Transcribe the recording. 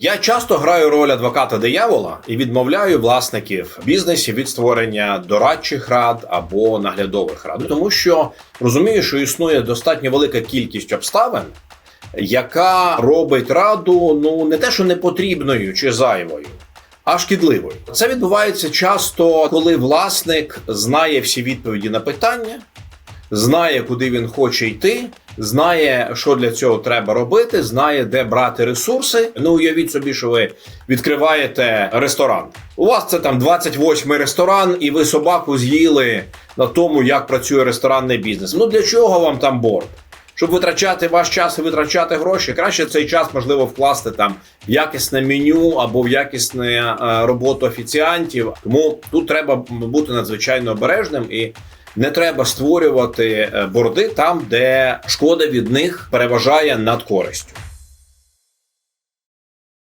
Я часто граю роль адвоката диявола і відмовляю власників бізнесів від створення дорадчих рад або наглядових рад, тому що розумію, що існує достатньо велика кількість обставин, яка робить раду ну не те, що непотрібною чи зайвою. А шкідливою. Це відбувається часто, коли власник знає всі відповіді на питання, знає, куди він хоче йти, знає, що для цього треба робити, знає, де брати ресурси. Ну, уявіть собі, що ви відкриваєте ресторан. У вас це там 28-й ресторан, і ви собаку з'їли на тому, як працює ресторанний бізнес. Ну для чого вам там борт? Щоб витрачати ваш час і витрачати гроші, краще цей час можливо вкласти там в якісне меню або в якісну е, роботу офіціантів. Тому тут треба бути надзвичайно обережним і не треба створювати е, борди там, де шкода від них переважає над користю.